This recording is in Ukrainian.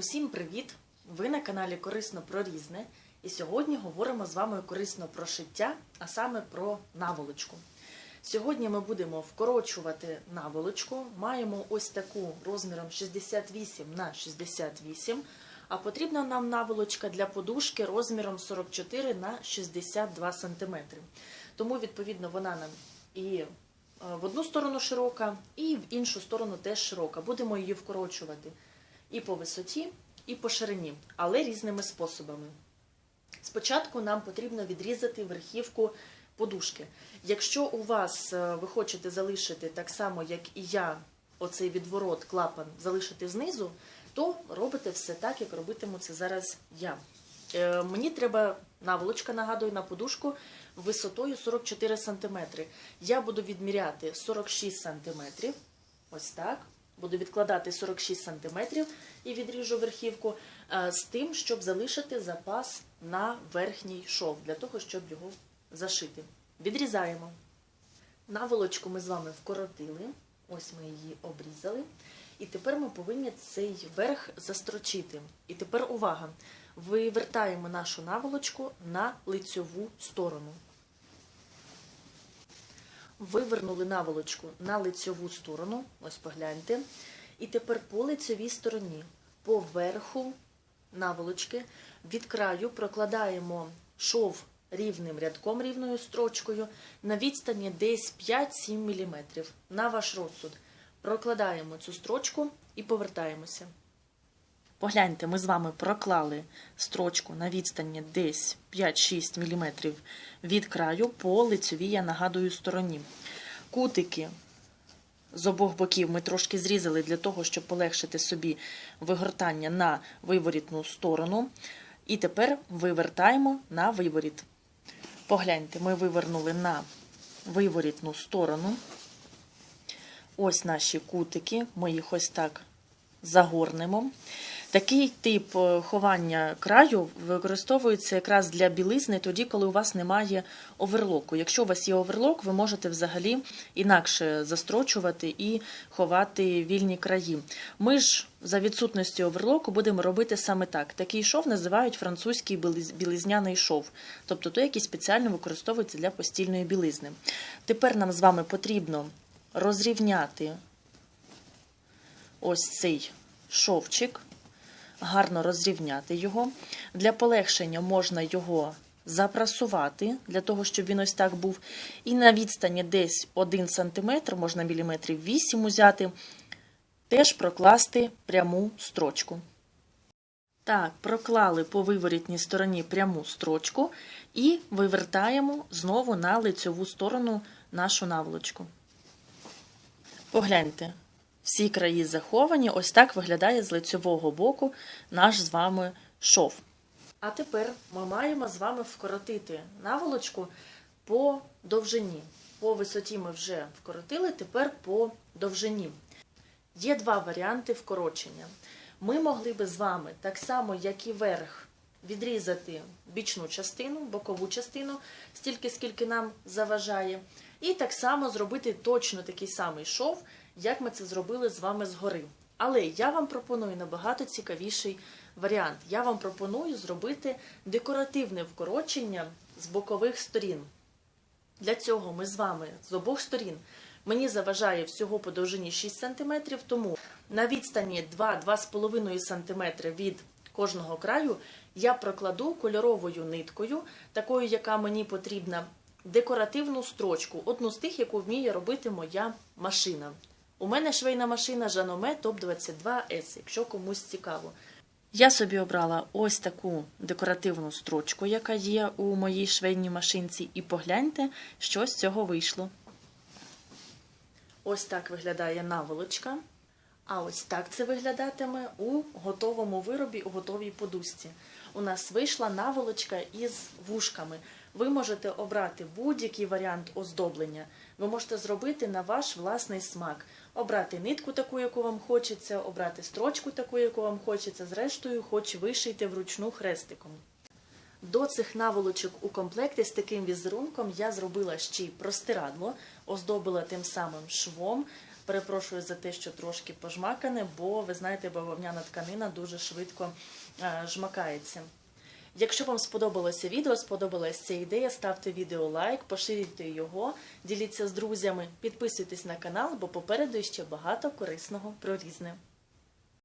Усім привіт! Ви на каналі Корисно про різне. І сьогодні говоримо з вами корисно про шиття, а саме про наволочку. Сьогодні ми будемо вкорочувати наволочку. Маємо ось таку розміром 68 на 68, а потрібна нам наволочка для подушки розміром 44 на 62 см. Тому, відповідно, вона нам і е, в одну сторону широка, і в іншу сторону теж широка. Будемо її вкорочувати і по висоті, і по ширині, але різними способами. Спочатку нам потрібно відрізати верхівку подушки. Якщо у вас е, ви хочете залишити так само, як і я, оцей відворот, клапан залишити знизу, то робите все так, як робитиму це зараз я. Е, Мені треба наволочка, нагадую, на подушку висотою 44 см. Я буду відміряти 46 см. Ось так. Буду відкладати 46 см і відріжу верхівку е, з тим, щоб залишити запас на верхній шов, для того, щоб його зашити. Відрізаємо. Наволочку ми з вами вкоротили. Ось ми її обрізали. І тепер ми повинні цей верх застрочити. І тепер увага! Вивертаємо нашу наволочку на лицьову сторону. Вивернули наволочку на лицьову сторону, ось погляньте. І тепер по лицьовій стороні, по верху наволочки, від краю прокладаємо шов рівним рядком, рівною строчкою на відстані десь 5-7 мм. На ваш розсуд. Прокладаємо цю строчку і повертаємося. Погляньте, ми з вами проклали строчку на відстані десь 5-6 мм від краю по лицевій, я нагадую, стороні. Кутики з обох боків ми трошки зрізали для того, щоб полегшити собі вигортання на виворітну сторону. І тепер вивертаємо на виворіт. Погляньте, ми вивернули на виворітну сторону. Ось наші кутики, ми їх ось так загорнемо. Такий тип е, ховання краю використовується якраз для білизни тоді, коли у вас немає оверлоку. Якщо у вас є оверлок, ви можете взагалі інакше застрочувати і ховати вільні краї. Ми ж за відсутності оверлоку будемо робити саме так. Такий шов називають французький білизняний шов, тобто той, який спеціально використовується для постільної білизни. Тепер нам з вами потрібно розрівняти ось цей шовчик, гарно розрівняти його. Для полегшення можна його запрасувати, для того, щоб він ось так був. І на відстані десь 1 см, можна міліметрів 8 узяти, теж прокласти пряму строчку. Так, проклали по виворітній стороні пряму строчку і вивертаємо знову на лицьову сторону нашу наволочку. Погляньте, всі краї заховані, ось так виглядає з лицьового боку наш з вами шов. А тепер ми маємо з вами вкоротити наволочку по довжині. По висоті ми вже вкоротили, тепер по довжині. Є два варіанти вкорочення. Ми могли би з вами, так само, як і верх, відрізати бічну частину, бокову частину, стільки, скільки нам заважає, і так само зробити точно такий самий шов, як ми це зробили з вами згори. Але я вам пропоную набагато цікавіший варіант. Я вам пропоную зробити декоративне вкорочення з бокових сторін. Для цього ми з вами з обох сторін. Мені заважає всього по довжині 6 см, тому на відстані 2-2,5 см від кожного краю я прокладу кольоровою ниткою, такою, яка мені потрібна, декоративну строчку, одну з тих, яку вміє робити моя машина. У мене швейна машина Жаноме Топ 22 s якщо комусь цікаво. Я собі обрала ось таку декоративну строчку, яка є у моїй швейній машинці, і погляньте, що з цього вийшло. Ось так виглядає наволочка. А ось так це виглядатиме у готовому виробі, у готовій подушці. У нас вийшла наволочка із вушками. Ви можете обрати будь-який варіант оздоблення. Ви можете зробити на ваш власний смак. Обрати нитку таку, яку вам хочеться, обрати строчку таку, яку вам хочеться, зрештою, хоч вишийте вручну хрестиком. До цих наволочок у комплекті з таким візерунком я зробила ще й простирадло, оздобила тим самим швом, Перепрошую за те, що трошки пожмакане, бо ви знаєте, бавовняна тканина дуже швидко е, жмакається. Якщо вам сподобалося відео, сподобалася ця ідея, ставте відео лайк, поширюйте його, діліться з друзями, підписуйтесь на канал, бо попереду ще багато корисного про різне.